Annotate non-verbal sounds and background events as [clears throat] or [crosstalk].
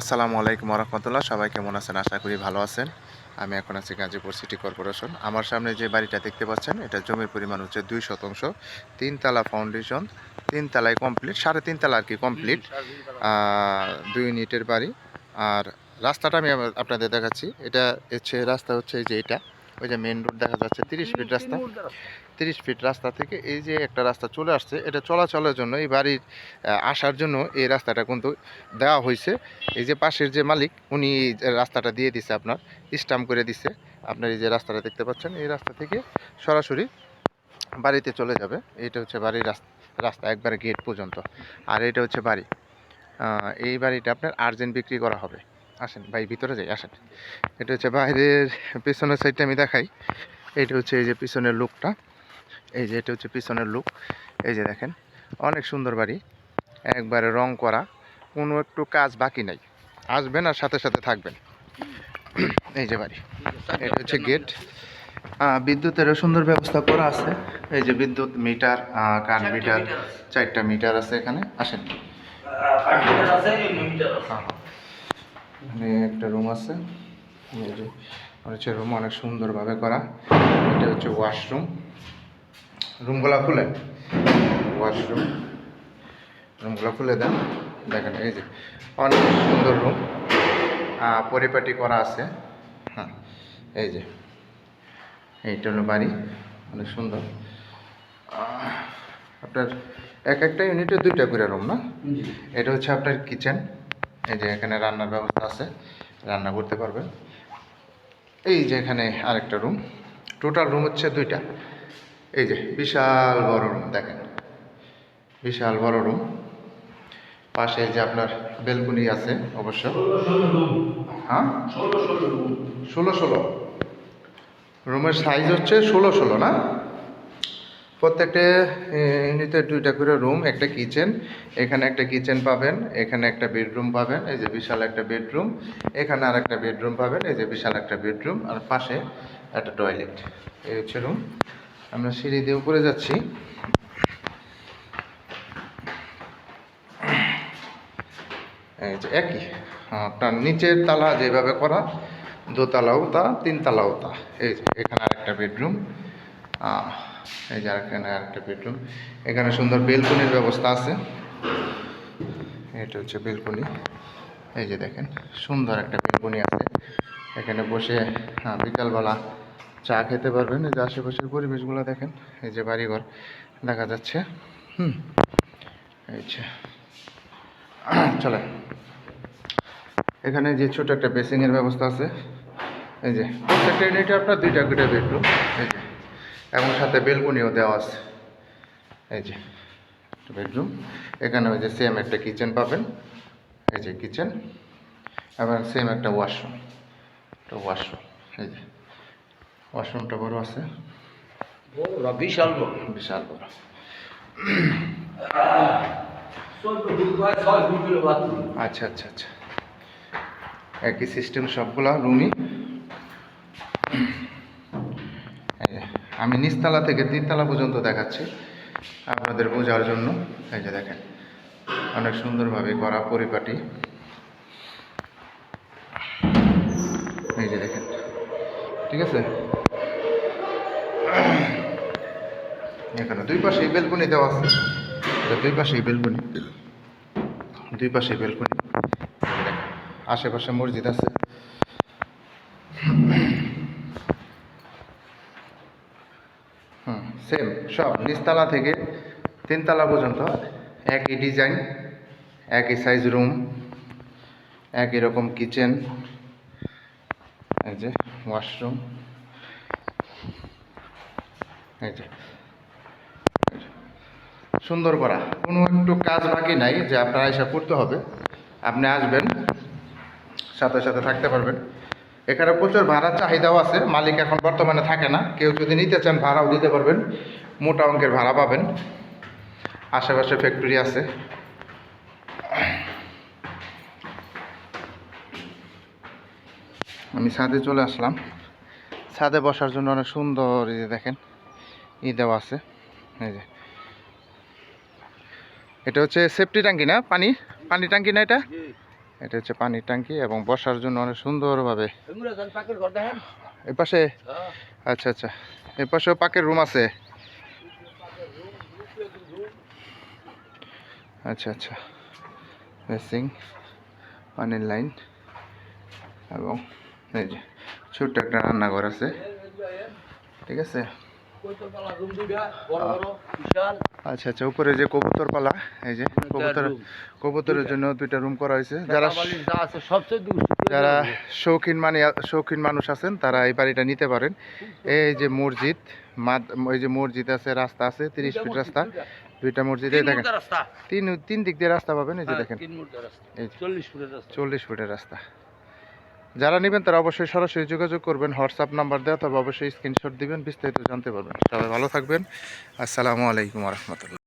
আসসালামু আলাইকুম রহমতুল্লাহ সবাই কেমন আছেন? আশা করি ভালো আছেন। আমি এখন আছি গাজীপুর সিটি কর্পোরেশন। আমার সামনে যে বাড়িটা দেখতে পাচ্ছেন, এটা জমির পরিমাণ হচ্ছে দুই শতাংশ। তিনতলা ফাউন্ডেশন তিনতলায় কমপ্লিট সাড়ে তিনতলা আর কি কমপ্লিট দুই ইউনিটের বাড়ি। আর রাস্তাটা আমি আপনাদের দেখাচ্ছি। এটা হচ্ছে, রাস্তা হচ্ছে এই যে এটা। ওই যে মেন রোড দেখা যাচ্ছে, তিরিশ ফিট রাস্তা। তিরিশ ফিট রাস্তা থেকে এই যে একটা রাস্তা চলে আসছে, এটা চলাচলের জন্য, এই বাড়ির আসার জন্য এই রাস্তাটা কিন্তু দেওয়া হয়েছে। এই যে পাশের যে মালিক, উনি রাস্তাটা দিয়ে দিছে আপনার স্টাম্প করে দিছে। আপনার এই যে রাস্তাটা দেখতে পাচ্ছেন, এই রাস্তা থেকে সরাসরি বাড়িতে চলে যাবে। এটা হচ্ছে বাড়ির রাস্তা রাস্তা একবারে গেট পর্যন্ত। আর এটা হচ্ছে বাড়ি। এই বাড়িটা আপনার আর্জেন্ট বিক্রি করা হবে। আসেন ভাই ভিতরে যাই আসেন। এটা হচ্ছে বাইরের পিছনের সাইডটা আমি দেখাই। এটা হচ্ছে এই যে পিছনের লুকটা এই যে এটা হচ্ছে পিছনের লুক এই যে দেখেন অনেক সুন্দর বাড়ি। একবারে রং করা কোনো একটু কাজ বাকি নাই। আসবেন আর সাথে সাথে থাকবেন। এই যে বাড়ি। এটা হচ্ছে গেট বিদ্যুতেরও সুন্দর ব্যবস্থা করা আছে। এই যে বিদ্যুৎ মিটার কারেন্ট মিটার চারটা মিটার আছে এখানে। আসেন। হ্যাঁ। এখানে একটা রুম আছে। হচ্ছে রুম অনেক সুন্দরভাবে করা। এটা হচ্ছে ওয়াশরুম রুমগুলো খুলে। ওয়াশরুম রুমগুলো খুলে দেন। দেখেন এই যে অনেক সুন্দর রুম পরিপাটি করা আছে। হ্যাঁ এই যে এইটা হলো বাড়ি। অনেক সুন্দর। আপনার এক একটা ইউনিটে দুইটা করে রুম না? এটা হচ্ছে আপনার কিচেন এই যে এখানে রান্নার ব্যবস্থা আছে, রান্না করতে পারবেন এই যে এখানে আরেকটা রুম টোটাল রুম হচ্ছে দুইটা। এই যে বিশাল বড় রুম দেখেন। বিশাল বড় রুম পাশে যে আপনার বেলকুনি আছে, অবশ্য। হ্যাঁ? ষোলো ষোলো। রুমের সাইজ হচ্ছে ষোলো ষোলো, না? প্রত্যেকটা ইউনিটের দুইটা করে রুম, একটা কিচেন, এখানে একটা কিচেন পাবেন, এখানে একটা বেডরুম পাবেন, এই যে বিশাল একটা বেডরুম, এখানে আর একটা বেডরুম পাবেন, এই যে বিশাল একটা বেডরুম, আর পাশে একটা টয়লেট, এই হচ্ছে রুম, আমরা সিঁড়ি দিয়ে উপরে যাচ্ছি। একই, আপনার নিচের তালা যেভাবে করা, দোতলাও তা, তিনতলাও তা, এই এখানে আরেকটা বেডরুম এই যে এখানে আরেকটা বেডরুম। এখানে সুন্দর বেলকনির ব্যবস্থা আছে। এটা হচ্ছে বেলকনি। এই যে দেখেন, সুন্দর একটা বেলকনি আছে। এখানে বসে বিকালবেলা চা খেতে পারবেন। এই যে আশেপাশের পরিবেশগুলো দেখেন, এই যে বাড়িঘর দেখা যাচ্ছে। হুম, এই যে [clears throat] চলে এখানে যে ছোট একটা বেসিংয়ের ব্যবস্থা আছে। এই যে, প্রত্যেকটা ইউনিটে আপনার দুইটা করে বেডরুম। এই যে এবং সাথে বেলকনিও দেওয়া আছে। এই যে বেডরুম এখানে ওই যে সেম একটা কিচেন পাবেন। এই যে কিচেন এবং সেম একটা ওয়াশরুম একটা ওয়াশরুম এই যে ওয়াশরুমটা বড় আছে। বিশাল বড়? বিশাল বড়। আচ্ছা আচ্ছা আচ্ছা। একই সিস্টেম সবগুলা রুমই। আমি নিচতলা থেকে তিনতলা পর্যন্ত দেখাচ্ছি আপনাদের বোঝার জন্য। এই যে দেখেন, অনেক সুন্দরভাবে করা পরিপাটি। এই যে দেখেন, ঠিক আছে? এখানে দুই পাশেই বেলকনি দেওয়া আছে। দুই পাশেই বেলকনি। দুই পাশে বেলকনি। আশেপাশে মসজিদ আছে। হুম সেম সব নিচতলা থেকে তিনতলা পর্যন্ত একই ডিজাইন একই সাইজ রুম একই রকম কিচেন এই যে ওয়াশরুম এই যে সুন্দর করা। কোনো একটু কাজ বাকি নাই, যে আপনার এসে করতে হবে। আপনি আসবেন, সাথে সাথে থাকতে পারবেন। এখানে প্রচুর ভাড়ার চাহিদাও আছে, মালিক এখন বর্তমানে থাকে না। কেউ যদি নিতে চান ভাড়াও দিতে পারবেন, মোটা অঙ্কের ভাড়া পাবেন। আশেপাশে ফ্যাক্টরি আছে। আমি ছাদে চলে আসলাম। ছাদে বসার জন্য অনেক সুন্দর এই যে দেখেন ই দেওয়া আছে। এই যে। এটা হচ্ছে সেফটি ট্যাঙ্কি না? পানি? পানি ট্যাঙ্কি না এটা? এটা হচ্ছে পানির ট্যাঙ্কি এবং বসার জন্য অনেক সুন্দরভাবে। এগুলো যান পাকের ঘর দেখেন। এ পাশে? হ্যাঁ। আচ্ছা আচ্ছা। এ পাশেও পাকের রুম আছে। আচ্ছা আচ্ছা। বেসিং পানির লাইন এবং এই যে ছোট্ট একটা রান্নাঘর আছে। ঠিক আছে? আচ্ছা আচ্ছা উপরে যে কবুতর পালা এই যে কবুতর কবুতরের জন্য দুইটা রুম করা হয়েছে। যারা যারা শৌখিন মানে শৌখিন মানুষ আছেন তারা এই বাড়িটা নিতে পারেন। এই যে মসজিদ ওই যে মসজিদ আছে রাস্তা আছে তিরিশ ফিট রাস্তা। দুইটা। মসজিদে দেখেন। তিন তিন দিক দিয়ে রাস্তা পাবেন এই যে হ্যাঁ, দেখেন। এই চল্লিশ ফুটের রাস্তা। যারা নেবেন তারা অবশ্যই সরাসরি যোগাযোগ করবেন, হোয়াটসঅ্যাপ নাম্বার দেওয়া, তবে অবশ্যই স্ক্রিনশট দিবেন, বিস্তারিত জানতে পারবেন। সবাই ভালো থাকবেন। আসসালামু আলাইকুম রহমতুল্লাহ।